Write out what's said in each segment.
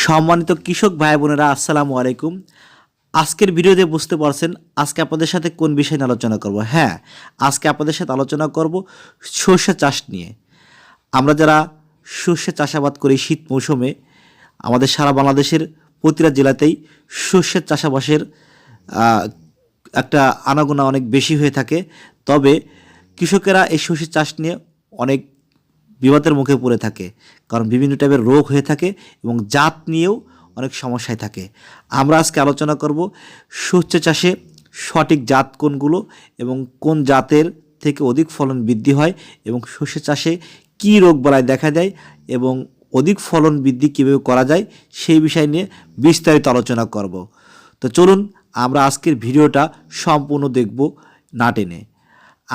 সম্মানিত কৃষক ভাই বোনেরা, আসসালামু আলাইকুম। আজকের ভিডিওতে বুঝতে পারছেন আজকে আপনাদের সাথে কোন বিষয় নিয়ে আলোচনা করব। হ্যাঁ আজকে আপনাদের সাথে আলোচনা করব সর্ষে চাষ নিয়ে। আমরা যারা সর্ষে চাষাবাদ করি শীত মৌসুমে, আমাদের সারা বাংলাদেশের প্রতিটা জেলাতেই সর্ষের চাষাবাসের একটা আনাগোনা অনেক বেশি হয়ে থাকে। তবে কৃষকেরা এই সর্ষে চাষ নিয়ে অনেক বিপদের মুখে পড়ে থাকে। কারণ বিভিন্ন টাইপের রোগ হয়ে থাকে এবং জাত নিয়েও অনেক সমস্যায় থাকে। আমরা আজকে আলোচনা করব সর্ষে চাষে সঠিক জাত কোনগুলো এবং কোন জাতের থেকে অধিক ফলন বৃদ্ধি হয় এবং সর্ষে চাষে কী রোগ বালাই দেখা দেয় এবং অধিক ফলন বৃদ্ধি কীভাবে করা যায় সেই বিষয় নিয়ে বিস্তারিত আলোচনা করব। তো চলুন আমরা আজকের ভিডিওটা সম্পূর্ণ দেখব না টেনে।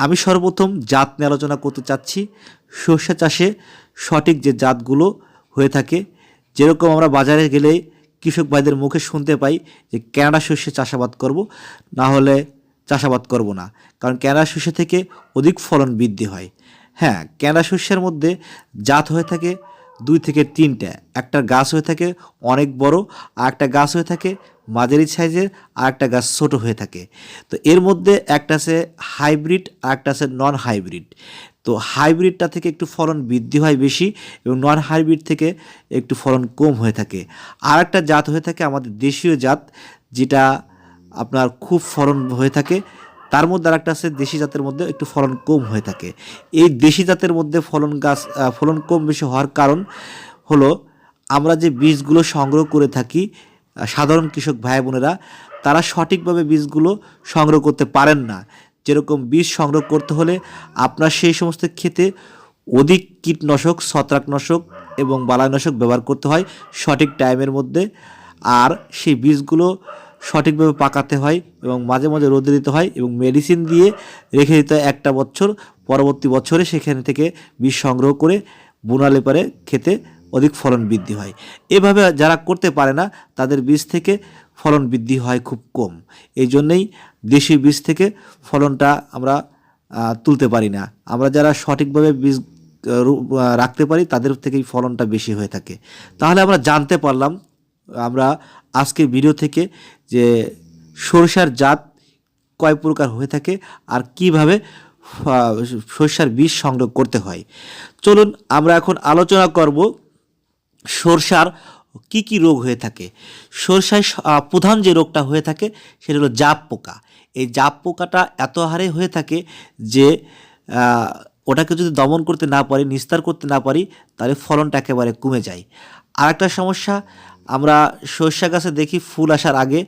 আমি সর্বপ্রথম জাত নিয়ে আলোচনা করতে চাচ্ছি। সর্ষে চাষে সঠিক যে জাতগুলো হয়ে থাকে, যেরকম আমরা বাজারে গেলে কৃষক ভাইদের মুখে শুনতে পাই যে ক্যানাডা শস্যে চাষাবাদ করব, না হলে চাষাবাদ করব না। কারণ ক্যানাডা শস্য থেকে অধিক ফলন বৃদ্ধি হয়। হ্যাঁ ক্যানাডা শস্যের মধ্যে জাত হয়ে থাকে দুই থেকে তিনটা। একটা গাছ হয়ে থাকে অনেক বড় আর একটা গাছ হয়ে থাকে মাঝারি সাইজের আর একটা গাছ ছোট হয়ে থাকে। তো এর মধ্যে একটা আছে হাইব্রিড আর একটা আছে নন হাইব্রিড তো হাইব্রিডটা থেকে একটু ফলন বৃদ্ধি হয় বেশি এবং নন হাইব্রিড থেকে একটু ফলন কম হয়ে থাকে। আর একটা জাত হয়ে থাকে আমাদের দেশীয় জাত, যেটা আপনার খুব ফলন হয়ে থাকে। তার মধ্যে আরেকটা আছে, দেশি জাতের মধ্যে একটু ফলন কম হয়ে থাকে। এই দেশি জাতের মধ্যে ফলন গাছ ফলন কম বেশি হওয়ার কারণ হলো আমরা যে বীজগুলো সংগ্রহ করে থাকি সাধারণ কৃষক ভাই বোনেরা, তারা সঠিকভাবে বীজগুলো সংগ্রহ করতে পারেন না। যেরকম বীজ সংগ্রহ করতে হলে আপনার সেই সমস্ত ক্ষেতে অধিক কীটনাশক, ছত্রাকনাশক এবং বালাইনাশক ব্যবহার করতে হয় সঠিক টাইমের মধ্যে। আর সেই বীজগুলো সঠিকভাবে পাকাতে হয় এবং মাঝে মাঝে রোদে দিতে হয় এবং মেডিসিন দিয়ে রেখে দিতে হয় একটা বছর। পরবর্তী বছরে সেখান থেকে বীজ সংগ্রহ করে বুনালে পারে খেতে অধিক ফলন বৃদ্ধি হয়। এভাবে যারা করতে পারে না, তাদের বীজ থেকে ফলন বৃদ্ধি হয় খুব কম। এই জন্যেই দেশি বীজ থেকে ফলনটা আমরা তুলতে পারি না। আমরা যারা সঠিকভাবে বীজ রাখতে পারি, তাদের থেকেই ফলনটা বেশি হয়ে থাকে। তাহলে আমরা জানতে পারলাম আমরা আজকের ভিডিও থেকে যে সরিষার জাত কয় প্রকার হয়ে থাকে আর কীভাবে সরিষার বীজ সংগ্রহ করতে হয়। চলুন আমরা এখন আলোচনা করব সরষার কি কি রোগ হয়ে থাকে। সরষায় প্রধান যে রোগটা হয়ে থাকে সেটা হলো জাপ পোকা। এই জাপ পোকাটা এত হারে হয়ে থাকে যে ওটাকে যদি দমন করতে না পারি, নিস্তার করতে না পারি, তাহলে ফলনটা একেবারে কমে যায়। আর একটা সমস্যা আমরা সর্ষা গাছে দেখি ফুল আসার আগে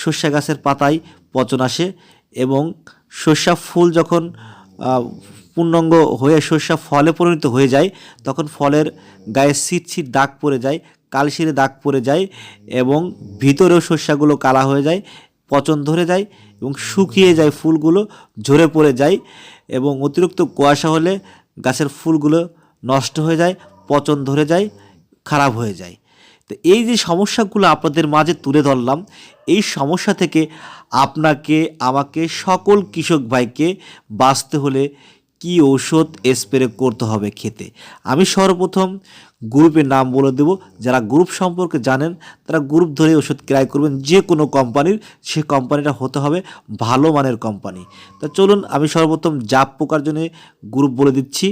সর্ষা গাছের পাতায় পচন আসে এবং সর্ষা ফুল যখন পূর্ণাঙ্গ হয়ে সর্ষা ফলে পরিণত হয়ে যায়, তখন ফলের গায়ে ছিট ছিট দাগ পড়ে যায়, কালশিরে দাগ পড়ে যায় এবং ভিতরেও শস্যগুলো কালা হয়ে যায়, পচন ধরে যায় এবং শুকিয়ে যায় ফুলগুলো, ঝরে পড়ে যায় এবং অতিরিক্ত কুয়াশা হলে গাছের ফুলগুলো নষ্ট হয়ে যায়, পচন ধরে যায়, খারাপ হয়ে যায়। তো এই যে সমস্যাগুলো আপনাদের মাঝে তুলে ধরলাম, এই সমস্যা থেকে আপনাকে, আমাকে সকল কৃষক ভাইকে বাঁচতে হলে কি ঔষধ, স্প্রে করতে হবে খেতে? আমি সর্বপ্রথম গ্রুপের নাম বলে দেব। যারা গ্রুপ সম্পর্কে জানেন, তারা গ্রুপ ধরে ওষুধ ক্রয় করবেন। যে কোনো কোম্পানির সে কোম্পানিটা হতে হবে ভালো মানের কোম্পানি তা চলুন, আমি সর্বপ্রথম জাপ পোকার জন্য গ্রুপ বলে দিচ্ছি।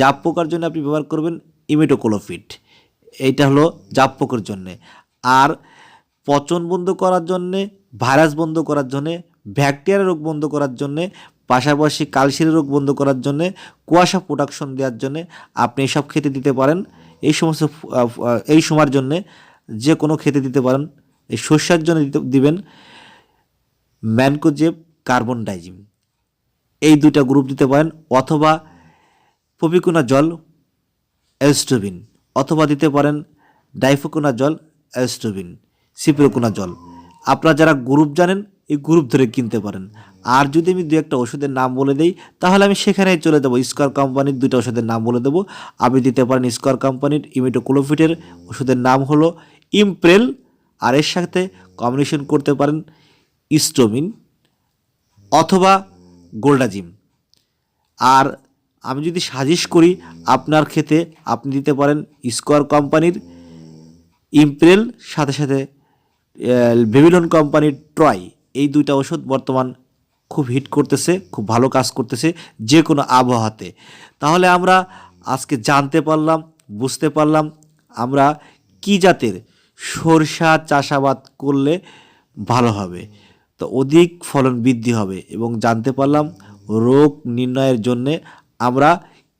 জাপ পোকার জন্য আপনি ব্যবহার করবেন ইমিটোকোলোফিট এইটা হলো জাপ পোকার জন্যে। আর পচন বন্ধ করার জন্যে, ভাইরাস বন্ধ করার জন্যে, ব্যাকটেরিয়া রোগ বন্ধ করার জন্যে, পাশাপাশি কালশিরি রোগ বন্ধ করার জন্যে, কুয়াশা প্রোডাকশন দেওয়ার জন্যে আপনি এসব খেতে দিতে পারেন। এই সমস্ত এই সময়ের জন্যে যে কোনো খেতে দিতে পারেন। এই শস্যের জন্য দিবেন ম্যানকোজেব কার্বন ডাইজিম এই দুইটা গ্রুপ দিতে পারেন অথবা পপিকুনা জল এলস্টোবিন অথবা দিতে পারেন ডাইফোকোনা জল এলস্টোবিন সিপ্রোকোনা জল। আপনারা যারা গ্রুপ জানেন, এই গ্রুপ ধরে কিনতে পারেন। আর যদি আমি দু একটা ওষুধের নাম বলে দেই, তাহলে আমি সেখানেই চলে দেবো। স্কোয়ার কোম্পানির দুইটা ওষুধের নাম বলে দেবো। আপনি দিতে পারেন স্কোয়ার কোম্পানির ইমিটোক্লোফিটের। ওষুধের নাম হলো ইমপ্রেল। আর এর সাথে কম্বিনেশন করতে পারেন ইস্টোমিন অথবা গোল্ডাজিম। আর আমি যদি সাজেস্ট করি, আপনার ক্ষেতে আপনি দিতে পারেন স্কোয়ার কোম্পানির ইমপ্রেল, সাথে সাথে বেবিলন কোম্পানির ট্রয়। এই দুইটা ওষুধ বর্তমান খুব হিট করতেছে, খুব ভালো কাজ করতেছে যে কোনো আবহাওয়াতে। তাহলে আমরা আজকে জানতে পারলাম, বুঝতে পারলাম আমরা কি জাতের সরষা চাষাবাদ করলে ভালো হবে। তো অধিক ফলন বৃদ্ধি হবে এবং জানতে পারলাম রোগ নির্ণয়ের জন্যে আমরা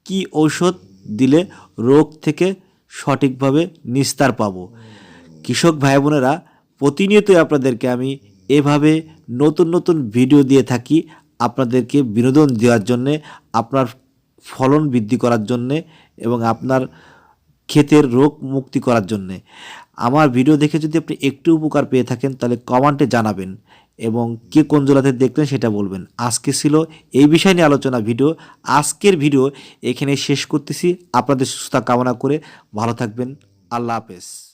কি ঔষধ দিলে রোগ থেকে সঠিকভাবে নিস্তার পাবো? কৃষক ভাই বোনেরা, প্রতিনিয়তই আপনাদেরকে আমি এভাবে নতুন নতুন ভিডিও দিয়ে থাকি। আপনাদেরকে বিনোদন দেওয়ার জন্যে, আপনার ফলন বৃদ্ধি করার জন্যে এবং আপনার ক্ষেতের রোগ মুক্তি করার জন্যে। আমার ভিডিও দেখে যদি আপনি একটু উপকার পেয়ে থাকেন, তাহলে কমেন্টে জানাবেন। এবং কে কোন জেলাতে দেখলেন সেটা বলবেন। আজকে ছিল এই বিষয় নিয়ে আলোচনা ভিডিও। আজকের ভিডিও এখানে শেষ করতেছি। আপনাদের সুস্থতা কামনা করে ভালো থাকবেন। আল্লাহ হাফেজ।